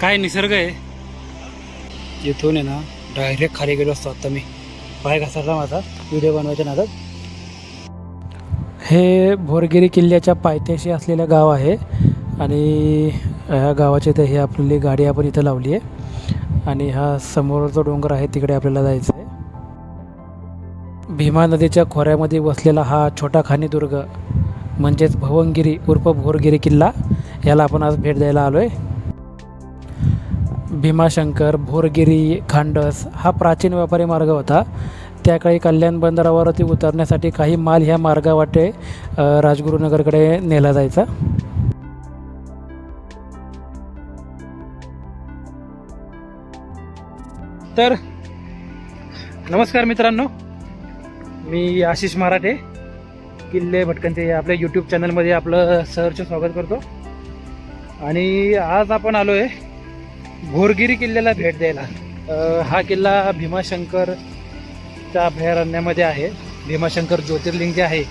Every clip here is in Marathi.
काय निसर्ग आहे? इथून आहे ना डायरेक्ट खाली गेलो असतो आत्ता मी. पाय घसरला माझा व्हिडिओ बनवायच्या नादात. हे भोरगिरी किल्ल्याच्या पायथ्याशी असलेलं गाव आहे. आणि ह्या गावाचे तर हे आपली गाडी आपण इथं लावली आहे. आणि हा समोर जो डोंगर आहे तिकडे आपल्याला जायचं आहे भीमा नदीच्या खोऱ्यामध्ये वसलेला हा छोटा खानी दुर्ग म्हणजेच भवनगिरी उर्फ भोरगिरी किल्ला याला आपण आज भेट द्यायला आलो आहे भीमाशंकर भोरगिरी खांडस हा प्राचीन व्यापारी मार्ग होता. त्याकाळी कल्याण बंदरावरती उतरण्यासाठी काही माल ह्या मार्गावाटे राजगुरुनगरकडे नेला जायचा. तर नमस्कार मित्रांनो. मी आशिष मराठे किल्ले भटकंचे आपल्या यूट्यूब चॅनलमध्ये आपलं सहर्ष स्वागत करतो. आणि आज आपण आलो आहे घोरगिरी किल्ल्याला भेट द्यायला. हा किल्ला भीमाशंकरच्या अभयारण्यामध्ये आहे. भीमाशंकर ज्योतिर्लिंग जे आहे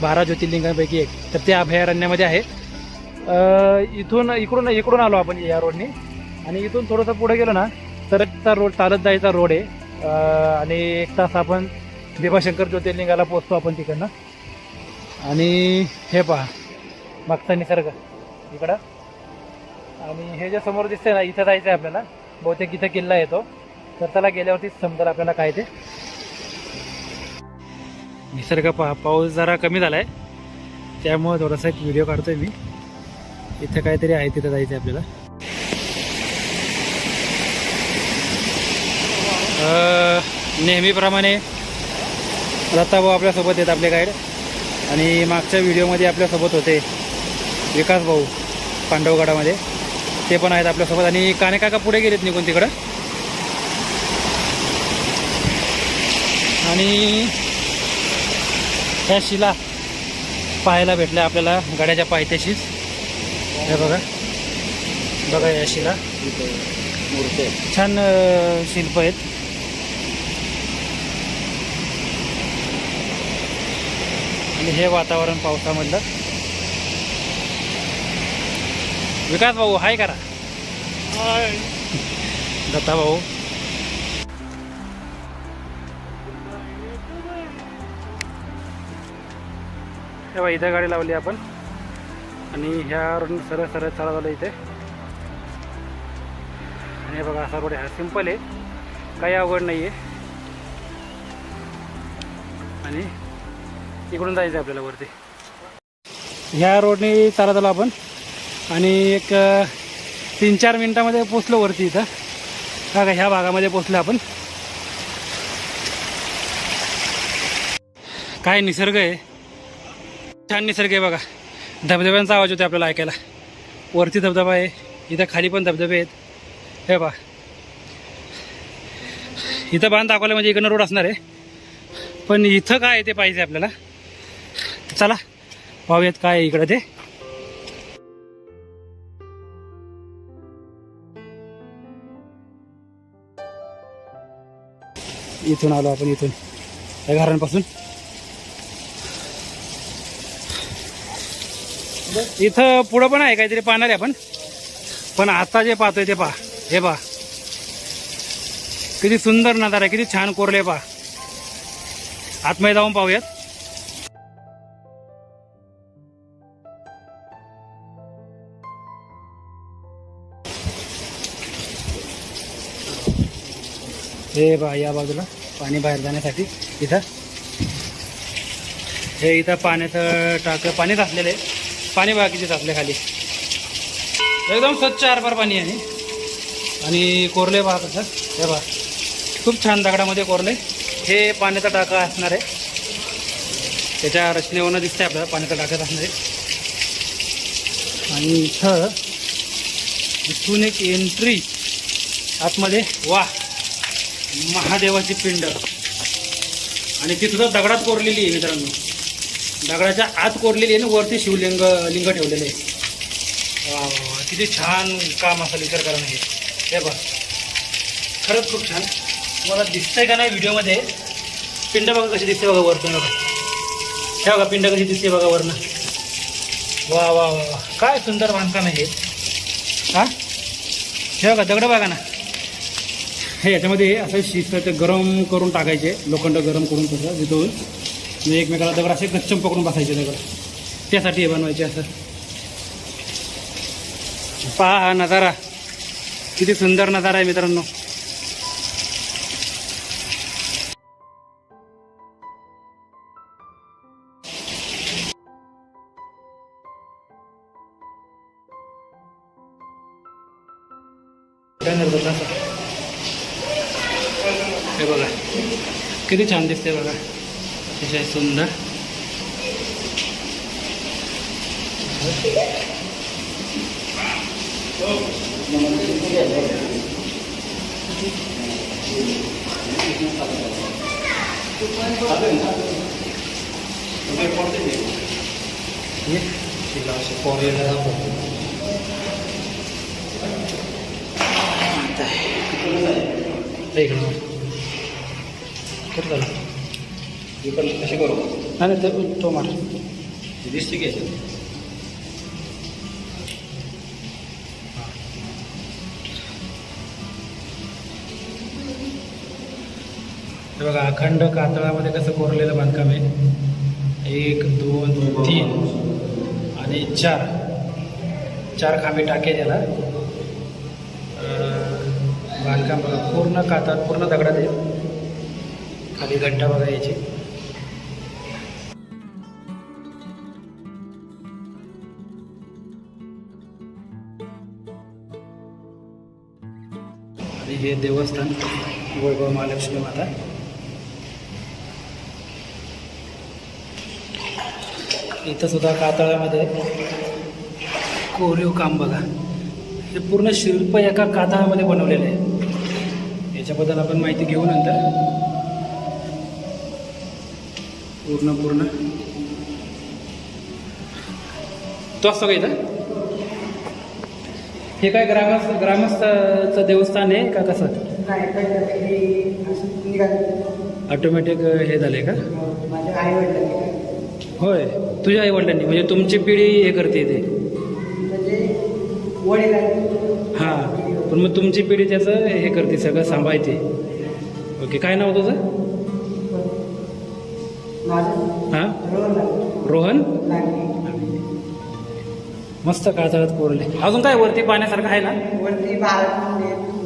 बारा ज्योतिर्लिंगांपैकी एक तर त्या अभयारण्यामध्ये आहे. इथून इकडून इकडून आलो आपण या रोडने आणि इथून थोडंसं पुढे गेलो ना तर त्या रोड चालत जायचा रोड आहे. आणि एक तास आपण भीमाशंकर ज्योतिर्लिंगाला पोचतो आपण तिकडनं. आणि हे पहा मागचा निसर्ग. इकडं. आणि हे जे समोर दिसतंय ना इथं जायचं आहे आपल्याला. बहुतेक इथं किल्ला येतो तर त्याला गेल्यावरतीच समजेल आपल्याला काय ते. निसर्ग पा पाऊस जरा कमी झालाय. त्यामुळे थोडासा एक व्हिडिओ काढतोय मी. इथं काहीतरी आहे तिथं जायचं आहे आपल्याला नेहमीप्रमाणे लताभाऊ आपल्यासोबत आहेत आपले गाईड आणि मागच्या व्हिडिओमध्ये आपल्यासोबत होते विकास भाऊ पांडवगडामध्ये. ते पण आहेत आपल्यासोबत. आणि काने काका पुढे गेलेत निघून तिकडं. आणि ह्या शिला पाहायला भेटल्या आपल्याला गड्याच्या पायथ्याशीच. हे बघा. बघा या शिला. छान शिल्प आहेत. आणि हे वातावरण पावसामधलं. विकास भाऊ हाय करा. दत्ता भाऊ. तेव्हा इथं गाडी लावली आपण. आणि ह्या रोड सरळ सरळ चालत आलो इथे. आणि हे बघा असा रोड हा सिंपल आहे. काही अवघड नाही आहे आणि इकडून जायचं आपल्याला वरती. ह्या रोडने चालत आलो आपण. आणि एक तीन चार मिनटामध्ये पोचलो वरती इथं. का का ह्या भागामध्ये पोचलो आपण. काय निसर्ग आहे. छान निसर्ग आहे बघा. धबधब्यांचा आवाज होतो आपल्याला ऐकायला. वरती धबधबा आहे. इथं खाली पण धबधबे आहेत. हे बा इथं बांध दाखवलं म्हणजे इकडनं रोड असणार आहे. पण इथं काय आहे ते पाहिजे आपल्याला. चला पाहूयात काय आहे इकडं ते. इथून आलो आपण इथून. या घरांपासून. इथं पुढं पण आहे काहीतरी पाहणार आहे आपण. पण आता जे पाहतोय ते पहा. हे पहा. किती सुंदर नजारा आहे किती छान कोरले पहा. आतमध्ये जाऊन पाहूयात. हे बा या बाजूला. पाणी बाहेर जाण्यासाठी इथं. हे इथं पाण्याचं टाक पाणी टाकलेलं आहे. पाणी बाकीचे टाकले खाली. एकदम स्वच्छ आरपार पाणी आहे आणि कोरले बघा कसं हे बघा. खूप छान दगडामध्ये कोरले. हे पाण्याचा टाका असणार आहे. त्याच्या रचनेवरनं दिसतंय आपल्याला पाण्याचा टाकत असणार आहे. आणि इथं इथून एक एंट्री आतमध्ये. वा महादेवाची पिंड. आणि ती सुद्धा दगडात कोरलेली आहे मित्रांनो. दगडाच्या आत कोरलेली आहे आणि वरती शिवलिंग लिंग ठेवलेले आहे. वा वा किती छान काम असं विचार करा नाही हे बघ. खरंच खूप छान. तुम्हाला दिसतंय का नाही व्हिडिओमध्ये? पिंड बघा कशी दिसते बघा वरतून बघा. हे बघा पिंड कशी दिसते बघा वरनं. वा वा वा वा. काय सुंदर बांधकाम आहे हां. ठेवा हे बघा बघा ना. हे याच्यामध्ये असं शिस्त ते गरम करून टाकायचे लोखंड गरम करून तसं वितळून म्हणजे एकमेकाला दगड असे गच्चम पकडून बसायचे दगड. त्यासाठी हे बनवायचे असं. पहा हा नजारा. किती सुंदर नजारा आहे मित्रांनो. किती छान दिसते बघा. अतिशय सुंदर. ये, तिला हे झालं? कशी करू. नाही नाही, तो- तो मार. दिसते की हे बघा अखंड कातळामध्ये कसं कोरलेलं बांधकाम आहे? एक दोन तीन आणि चार. चार खांबे टाके त्याला. अं, बांधकाम बघा पूर्ण कातळ पूर्ण दगडात आहे. खाली घंटा बघा याची आणि हे देवस्थान वैभव महालक्ष्मी माता. इथं सुद्धा कातळामध्ये कोरीव काम बघा. हे पूर्ण शिल्प एका कातळामध्ये बनवलेलं आहे. याच्याबद्दल आपण माहिती घेऊ नंतर. पूर्ण पूर्ण. तो असतो का इथं? हे काय ग्रामस्थ ग्रामस्थचं देवस्थान आहे का कसं? ऑटोमॅटिक हे झालंय का? होय तुझ्या आई वडिलांनी म्हणजे तुमची पिढी हे करते ते. म्हणजे हां पण मग तुमची पिढी त्याचं हे करते सगळं सांभाळते. ओके काय नाव तुझं? हां? रोहन. मस्त काळजाळात कोरले. अजून काय वरती पाण्यासारखं आहे ना? वरती बारा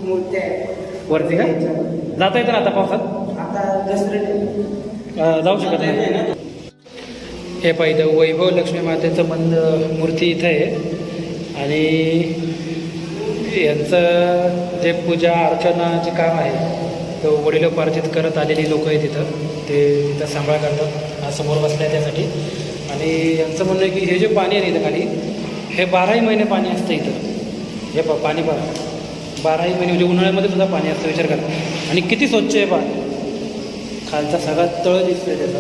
मूर्ती आहे. वरती का? जाता येतं ना आता पावसात? आता दसरे जाऊ शकत नाही हे पाहिलं वैभव लक्ष्मी मातेचं मंद मूर्ती इथं आहे. आणि यांचं जे पूजा अर्चनाचे काम आहे तो वडिलोपार्जित करत आलेली लोक आहेत तिथं ते तिथं सांभाळ करतात. आज समोर बसलं आहे त्यासाठी. आणि यांचं म्हणणं आहे की हे जे पाणी आहे ना इथं खाली हे बाराही महिने पाणी असतं इथं. हे पा पाणी पहा. बाराही महिने म्हणजे उन्हाळ्यामध्ये सुद्धा पाणी असतं विचार करा. आणि किती स्वच्छ आहे पाणी खालचा सगळा तळ दिसतोय त्याचा.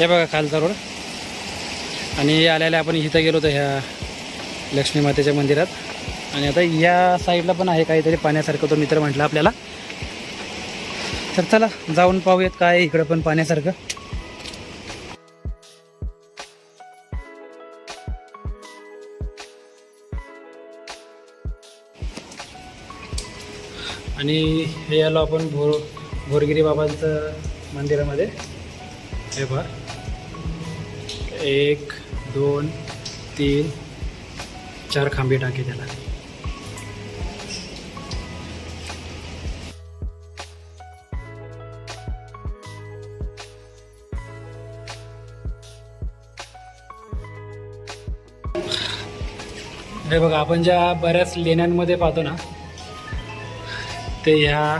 हे बघा खालचा रोड. आणि आल्याला आपण इथं गेलो होतो ह्या लक्ष्मी मातेच्या मंदिरात. आणि आता या साईडला पण आहे काहीतरी पाण्यासारखं तो मित्र म्हटला आपल्याला. तर चला जाऊन पाहूयात काय इकडं पण पाण्यासारखं. आणि हे आलो आपण भोर भोरगिरी बाबांचं मंदिरामध्ये. हे पहा. एक दोन तीन चार खांबे टाके त्याला. हे बघा आपण ज्या बऱ्याच लेण्यांमध्ये पाहतो ना ते ह्या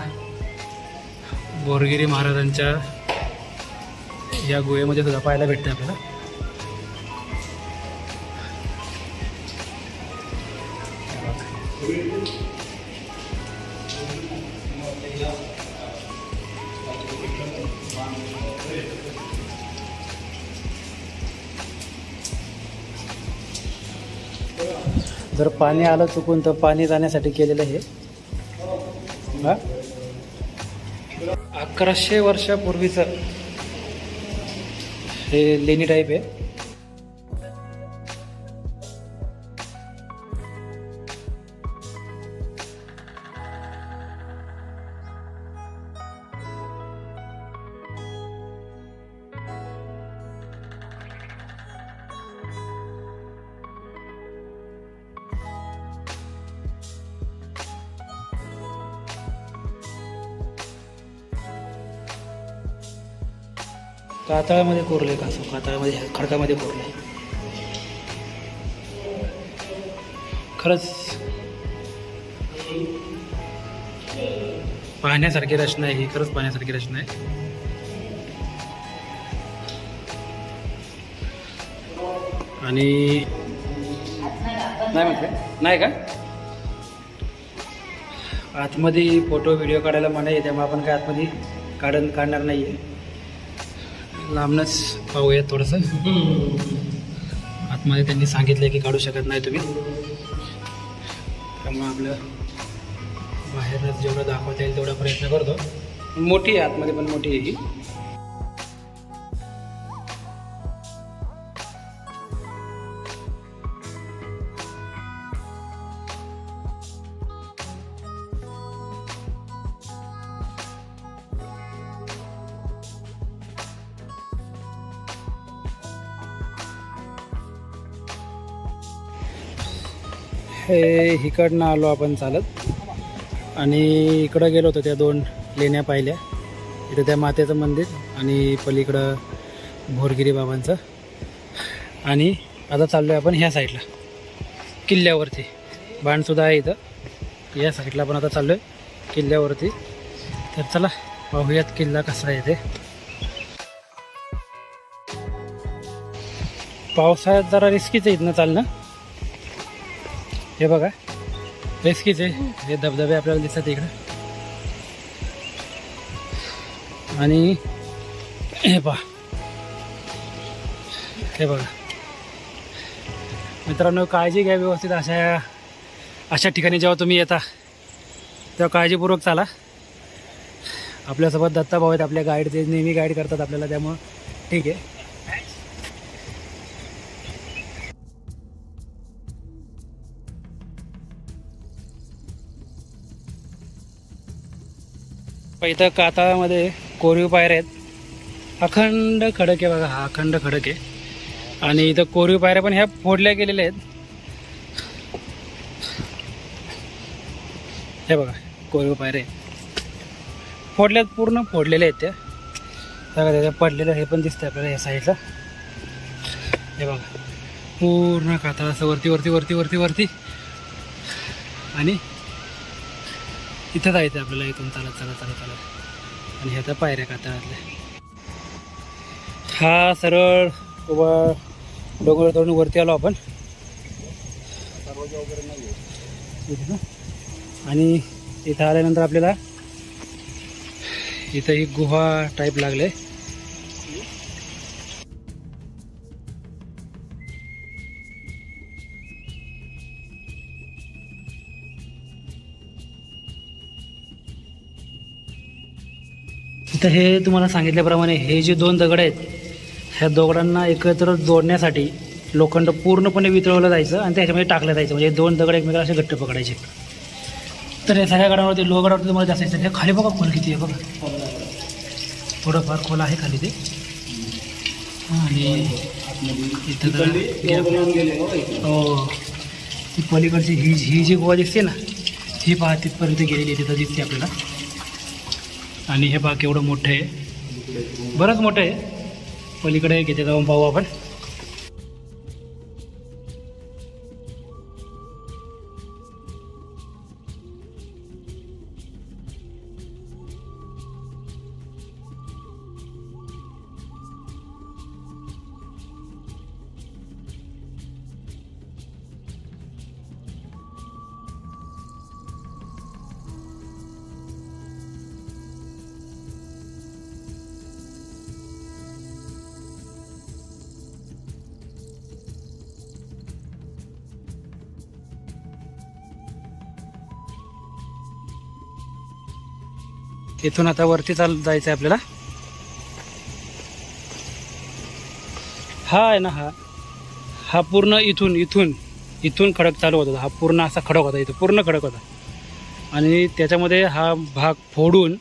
बोरगिरी महाराजांच्या या गुहेमध्ये सुद्धा पाहायला भेटते आपल्याला. जर पाणी आलं चुकून तर पाणी जाण्यासाठी केलेलं हे. अकराशे वर्षापूर्वीचं हे लेणी टाईप आहे. कातळामध्ये कोरलं का असं? कातळामध्ये खडकामध्ये कोरलं आहे खरंच पाहण्यासारखी रचना आहे ही खरंच पाहण्यासारखी रचना आहे. आणि नाही म्हणते नाही का? आतमध्ये फोटो व्हिडिओ काढायला मनाई आहे त्यामुळे आपण काय आतमध्ये काढ काढणार नाही आहे लांबनच पाहूया थोडंसं. आतमध्ये त्यांनी सांगितलं की काढू शकत नाही तुम्ही. त्यामुळं आपलं बाहेरच जेवढं दाखवता येईल तेवढा प्रयत्न करतो. मोठी आहे आतमध्ये पण मोठी आहे ही. हे इकडनं आलो आपण चालत. आणि इकडं गेलो होतो त्या दोन लेण्या पाहिल्या. इथं त्या मातेचं मंदिर आणि पलीकडं भोरगिरी बाबांचं. आणि आता चाललो आहे आपण ह्या साईडला किल्ल्यावरती. बाणसुद्धा आहे इथं. या साईडला आपण आता चाललो आहे किल्ल्यावरती. तर चला पाहूयात किल्ला कसा आहे ते. पावसाळ्यात जरा रिस्कीच आहे इथनं चालणं. हे बघा. बेस्कीच आहे हे धबधबे आपल्याला दिसतात इकडं. आणि हे पहा. हे बघा. मित्रांनो काळजी घ्या व्यवस्थित. अशा अशा ठिकाणी जेव्हा तुम्ही येता तेव्हा काळजीपूर्वक चाला. आपल्यासोबत दत्ता भाऊ आहेत. आपल्या गाईड ते नेहमी गाईड करतात आपल्याला त्यामुळं ठीक आहे. इथं कातळामध्ये कोरीव पायऱ्या आहेत. अखंड खडक आहे बघा हा अखंड खडक आहे. आणि इथं कोरीव पायऱ्या पण ह्या फोडल्या गेलेल्या आहेत. हे बघा कोरीव पायऱ्या फोडल्यात पूर्ण फोडलेल्या आहेत त्या. बघा त्याच्या पडलेलं हे पण दिसतं आपल्याला या साईडला. हे बघा पूर्ण कातळ असं वरती वरती वरती वरती वरती. आणि इथं जायचं आपल्याला इथून चालत चालत चालत चालत. आणि ह्या त्या पायऱ्या कातळातल्या हा सरळ उभा डोंगर तोडून वरती आलो आपण. आणि इथं आल्यानंतर आपल्याला इथं एक गुहा टाईप लागले. इथं हे तुम्हाला सांगितल्याप्रमाणे हे जे दोन दगड आहेत ह्या दगडांना एकत्र जोडण्यासाठी लोखंड पूर्णपणे वितळवलं जायचं आणि त्याच्यामध्ये टाकलं जायचं. म्हणजे दोन दगड एकमेकाला असे घट्ट पकडायचे. तर या सगळ्या गडावरती लो गडावरती तुम्हाला जास्त हे खाली बघा खोल किती आहे बघा. थोडंफार खोल आहे खाली ते. आणि हो. ती पलीकडची ही ही जी गोवा दिसते ना ही पहा तिथपर्यंत गेलेली आहे तिथं दिसते आपल्याला. आणि हे पहा केवढं मोठं आहे. बरंच मोठं आहे. पलीकडे किती जाऊन पाहू आपण. इथून आता वरती चाल जायचं आहे आपल्याला. हा आहे ना हा. हा पूर्ण इथून इथून इथून खडक चालू होता. हा पूर्ण असा खडक होता इथं. पूर्ण खडक होता. आणि त्याच्यामध्ये हा भाग फोडून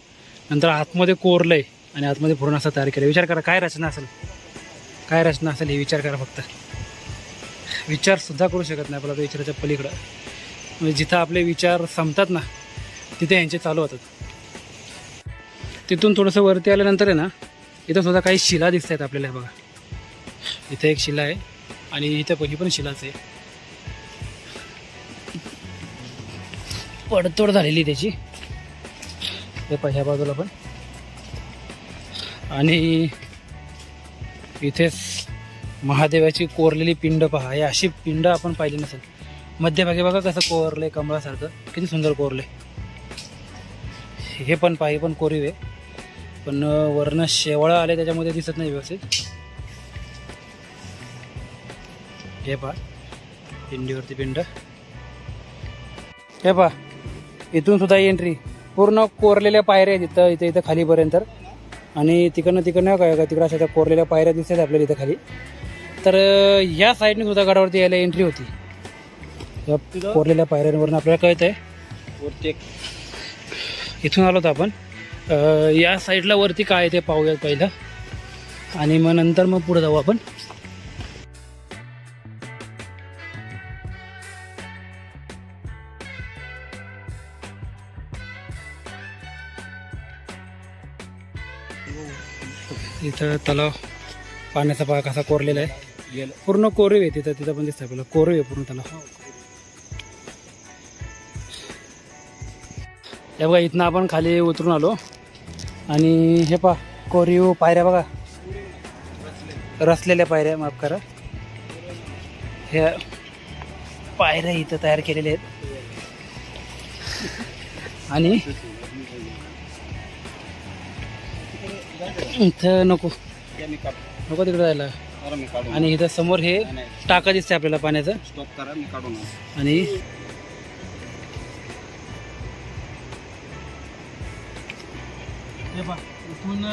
नंतर आतमध्ये कोरलं आहे आणि आतमध्ये पूर्ण असा तयार केलं विचार करा काय रचना असेल? काय रचना असेल हे विचार करा फक्त. विचारसुद्धा करू शकत नाही आपला तो विचाराच्या पलीकडं. म्हणजे जिथं आपले विचार संपतात ना तिथे यांचे चालू होतात. तिथून थोडंसं वरती आल्यानंतर आहे ना इथं सुद्धा काही शिला दिसत आहेत आपल्याला बघा. इथं एक शिला आहे आणि इथं पहिली पण शिलाच आहे. पडतोड झालेली त्याची. हे पहिल्या बाजूला पण. आणि इथेच महादेवाची कोरलेली पिंड पहा. हे अशी पिंड आपण पाहिली नसेल. मध्यभागी बघा कसं कोरलंय कमळासारखं. किती सुंदर कोरलंय. हे पण पाहि पण कोरीव आहे. पण वरनं शेवळा आले त्याच्यामध्ये दिसत नाही व्यवस्थित. हे पहा पिंडीवरती पिंड. हे पहा इथून सुद्धा एंट्री पूर्ण कोरलेल्या पायऱ्या आहेत इथं इथं इथं खालीपर्यंत. आणि तिकडनं तिकडनं काय का तिकडं अशा त्या कोरलेल्या पायऱ्या दिसतात आपल्याला इथं खाली. तर या साईडने सुद्धा गडावरती यायला एंट्री होती. या कोरलेल्या पायऱ्यांवरून आपल्याला कळत आहे इथून आलो होतो आपण. या साईडला वरती काय आहे ते पाहूयात पहिलं. आणि मग नंतर मग पुढे जाऊ आपण. इथं तलाव पाण्याचा पाक असा कोरलेला आहे. पूर्ण कोरीव आहे तिथं तिथं पण दिसतं आपल्याला. कोरीव आहे पूर्ण तलाव. हे बघा इथनं आपण खाली उतरून आलो. आणि हे पा कोरीव पायऱ्या बघा. रचलेल्या पायऱ्या माफ करा. हे पायऱ्या इथं तयार केलेल्या आहेत. आणि इथं नको. नको तिकडे जायला. आणि इथं समोर हे. टाका दिसते आपल्याला पाण्याचं. आणि हे पहा इथून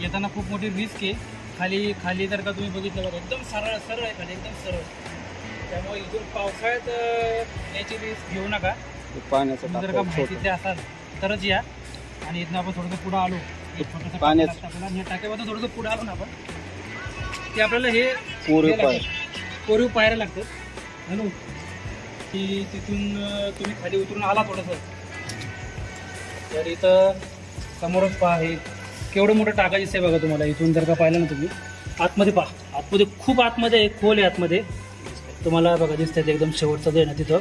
येताना खूप मोठी रिस्क आहे. खाली खाली जर का तुम्ही बघितलं बघा एकदम सरळ सरळ आहे खाली एकदम सरळ. त्यामुळे इथून पावसाळ्यात याची रिस्क घेऊ नका. पाण्याचं जर का माहितीतले असाल तरच या. आणि इथनं आपण थोडंसं पुढं आलो. एक छोटंसं टाकं पाण्याचं- लागतं आपल्याला. आणि या टाक्यापासून थोडंसं पुढं आलो ना आपण ते आपल्याला हे कोरीव हे लागतं. हॅलो. की तिथून तुम्ही खाली उतरून आला थोडंसं. तर इथं समोरच पहा हे. केवढं मोठं टाका दिसतंय बघा तुम्हाला. इथून जर का पाहिलं ना तुम्ही. आतमध्ये पहा. आतमध्ये खूप आतमध्ये आहे, खोल आहे आतमध्ये. तुम्हाला बघा दिसतंय ते एकदम शेवटचं जे आहे ना तिथं.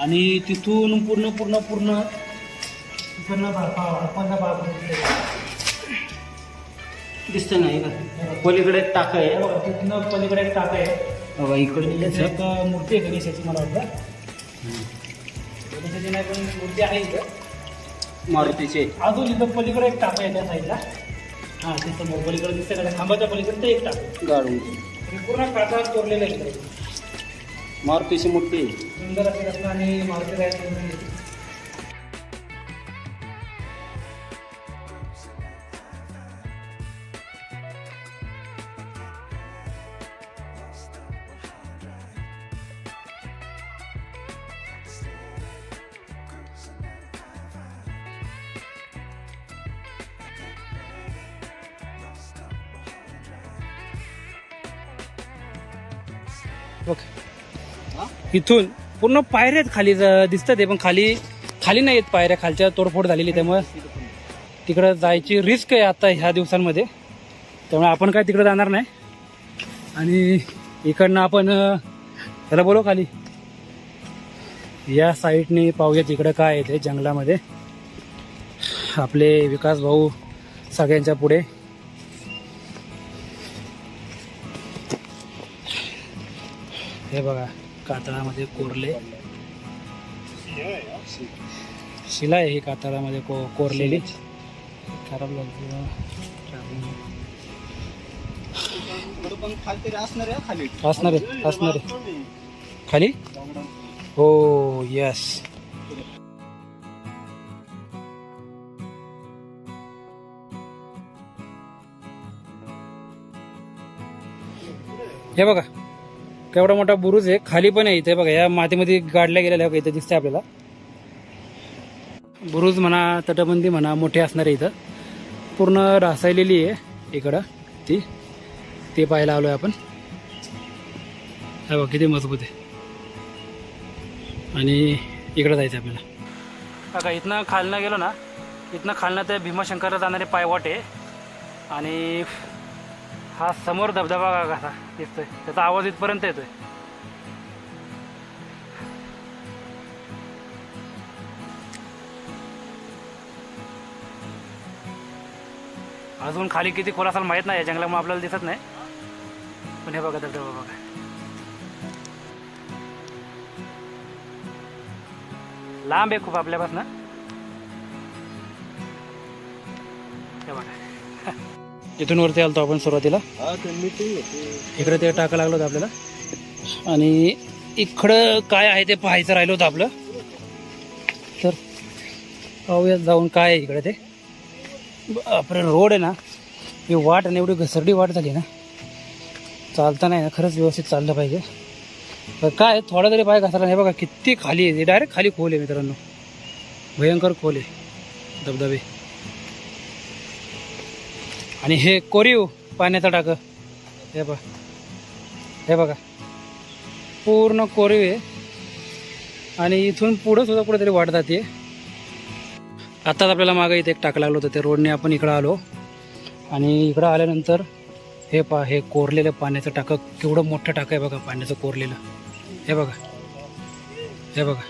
आणि तिथून पूर्ण पूर्ण पूर्ण दिसतोय. दिसतं नाही का पलीकडे एक टाका आहे. बघा तिथनं पलीकडे एक टाका आहे. बघा इकडे एक मूर्ती आहे गणेशाची मला वाटतं. गणेशाची नाही पण मूर्ती आहे इथं. मारुतीचे. अजून इथं पलीकडे एक टाका आहे त्या साईडला. हां ते समोर पलीकडे दिसते का? खांबाच्या पलीकडे ते एक टाक. गाडून पूर्ण काटा चोरलेलं आहे इकडे. मारुतीची मूर्ती. सुंदर असे रत्न आणि मारुती रायाची इथून पूर्ण पायऱ्या आहेत खाली ज- दिसतात ते पण खाली खाली नाही आहेत पायऱ्या खालच्या तोडफोड झालेली त्यामुळे तिकडं जायची रिस्क आहे आता ह्या दिवसांमध्ये. त्यामुळे आपण काय तिकडं जाणार नाही. आणि इकडनं आपण त्याला बोलव खाली. या साईडने पाहूया तिकडं काय येते जंगलामध्ये. आपले विकास भाऊ सगळ्यांच्या पुढे. हे बघा. कातळामध्ये कोरले. शिलाय ही कातळामध्ये को कोरलेली. खराब असणार आहे असणार आहे. खाली? हो यस हे बघा. केवढा मोठा बुरुज आहे खाली पण आहे इथे बघा या मातीमध्ये गाडल्या गेलेल्या बघा इथे दिसते आपल्याला. बुरुज म्हणा तटबंदी म्हणा मोठी असणार आहे इथं. पूर्ण ढासायलेली आहे इकडं ती. ते पाहायला आलो आहे आपण. हे बघा किती मजबूत आहे. आणि इकडं जायचं आहे आपल्याला. बघा इथनं खालनं गेलो ना इथनं खालनं ते भीमाशंकरला जाणारे पायवाट. आहे आणि हा समोर धबधबा बघा कसा दिसतोय. त्याचा आवाज इथपर्यंत येतोय. अजून खाली किती खोल असाल माहीत नाही. या जंगलामुळे आपल्याला दिसत नाही. पण हे बघा धबधबा बघा. लांब आहे खूप आपल्यापासून. इथून वरती आलतो आपण सुरुवातीला. इकडे ते टाका लागलं होतं आपल्याला. आणि इकडं काय आहे ते पाहायचं राहिलं होतं आपलं. तर पाहूयात जाऊन काय आहे इकडे ते. बापरे रोड आहे ना. ही वाट आहे ना एवढी घसरडी वाट झाली ना. चालता नाही ना खरंच व्यवस्थित चाललं पाहिजे. काय थोडा तरी पाय घसरला नाही. बघा किती खाली आहे. डायरेक्ट खाली खोल आहे मित्रांनो. भयंकर खोल आहे. धबधबे. आणि हे कोरीव पाण्याचं टाकं हे बघा. हे बघा. पूर्ण कोरीव आहे. आणि इथून पुढं सुद्धा कुठेतरी वाट जाते. आत्ताच आपल्याला मागं इथे एक टाकं लागलं होतं. ते रोडने आपण इकडं आलो. आणि इकडं आल्यानंतर हे पा हे कोरलेलं पाण्याचं टाकं. केवढं मोठं टाकं आहे बघा पाण्याचं कोरलेलं. हे बघा. हे बघा.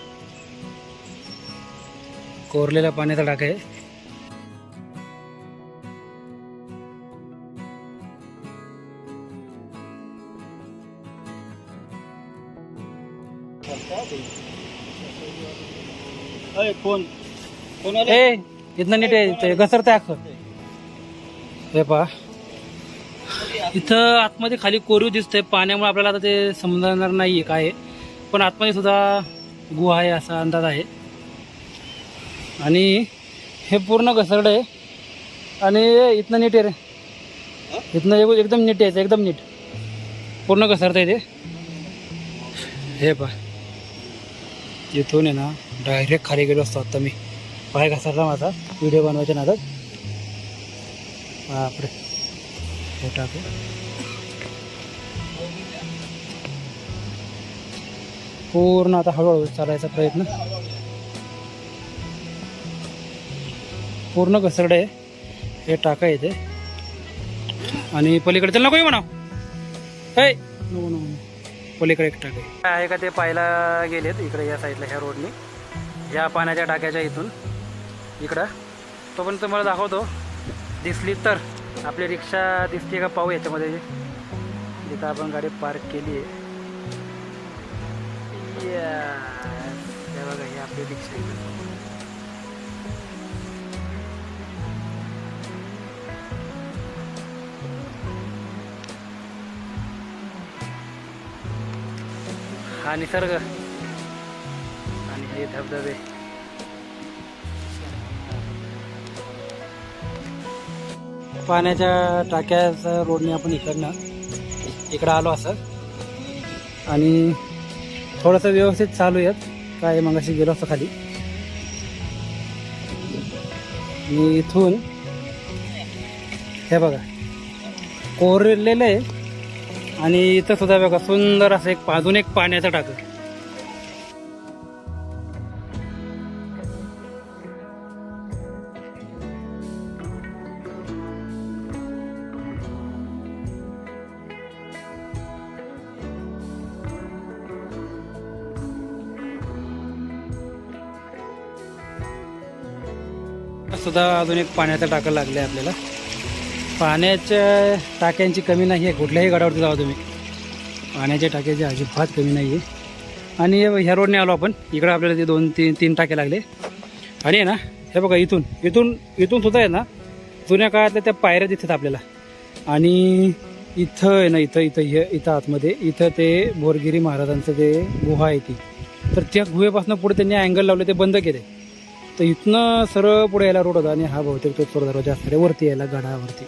कोरलेलं पाण्याचं टाकं आहे. फोन कोण ए इथनं नीट आहे ते घसरते अक्षर हे पहा. इथं आतमध्ये खाली कोरीव दिसतंय. पाण्यामुळे आपल्याला आता ते समजणार आहे काय आहे. पण आतमध्ये सुद्धा गुहा आहे असा अंदाज आहे. आणि हे पूर्ण घसरड आहे आणि इथनं नीट आहे रे. इथनं एक- एकदम नीट आहे एकदम नीट. पूर्ण घसरत आहे ते. हे पहा. इथून आहे ना. डायरेक्ट खाली गेलो असतो आता मी. पाय घसरला माझा. व्हिडिओ बनवायच्या नादात. बापरे. हे टाकू पूर्ण आता हळूहळू चालायचा प्रयत्न. पूर्ण घसरड आहे हे टाका येते आणि पलीकडे त्याला नको म्हणा हे! नको नको पलीकडे एक टाका. आहे आहे का ते पाहायला गेलेत? इकडे या साईडला ह्या रोडने या पाण्याच्या टाक्याच्या इथून. इकडं. तो पण तुम्हाला दाखवतो. दिसली तर आपली रिक्षा दिसते का पाहू याच्यामध्ये. जिथं आपण गाडी पार्क केली आहे. बघा ही आपली रिक्षा हा निसर्ग. धबधबे पाण्याच्या टाक्याचं रोडने आपण इकडनं इकडं आलो असं. आणि थोडंसं व्यवस्थित चालू आहेत काय मग अशी गेलो असतो खाली. आणि इथून हे बघा कोरलेलं आहे. आणि इथं सुद्धा बघा सुंदर असं एक अजून एक पाण्याचं टाकं. सुद्धा अजून एक पाण्याचं टाकं लागलं आहे आपल्याला. पाण्याच्या टाक्यांची कमी नाही आहे कुठल्याही गडावरती जावा तुम्ही. पाण्याच्या टाक्याची अजिबात कमी नाही आहे आणि ह्या रोडने आलो आपण. इकडं आपल्याला ते दोन तीन तीन टाके लागले. आणि आहे ना हे बघा इथून इथून इथून सुद्धा आहे ना जुन्या काळातल्या त्या पायऱ्या दिसतात आपल्याला. आणि इथं आहे ना इथं इथं हे इथं आतमध्ये इथं ते बोरगिरी महाराजांचं ते गुहा आहे ती. तर त्या गुहेपासून पुढे त्यांनी अँगल लावले ते बंद केले. तर इथनं सरळ पुढे यायला रोड होता आणि हा बहुतेक तो चोर दरवाजा असणार आहे वरती यायला गडावरती.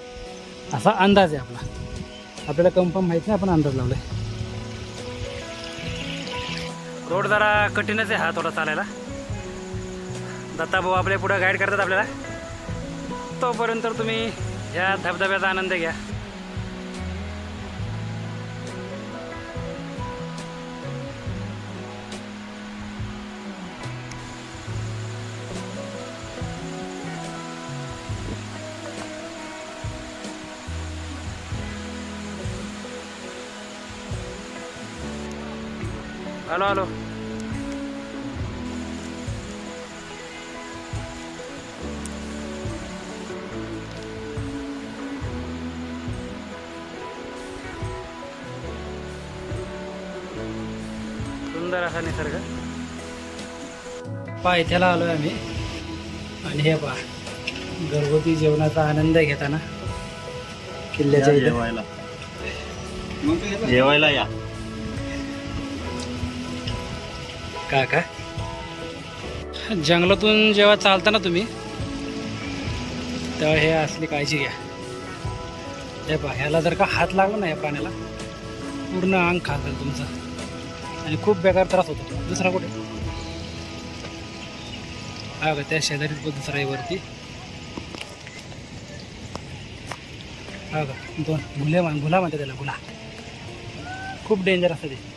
असा अंदाज आहे आपला. आपल्याला कन्फर्म माहीत नाही आपण अंदाज लावलाय. रोड जरा कठीणच आहे हा थोडा चालायला. दत्ताभाऊ आपल्या पुढे गाईड करतात आपल्याला. तोपर्यंत तुम्ही ह्या धबधब्याचा आनंद घ्या. हॅलो हॅलो सुंदर असा निसर्ग. पायथ्याला आलोय आम्ही. आणि हे पहा घरगुती जेवणाचा आनंद घेताना किल्ल्याच्या इथे. जेवायला. जेवायला या. काय काय जंगलातून जेव्हा चालता ना तुम्ही तेव्हा हे असली काळजी घ्या. हे पहा ह्याला जर का हात लागला ना या पाण्याला पूर्ण अंग खातं तुमचं. आणि खूप बेकार त्रास होतो दुसरा कुठे? हा का त्या शेजारी दुसरा आहे वरती. हा का दोन गुले गुला म्हणते त्याला गुला खूप डेंजर असतं ते.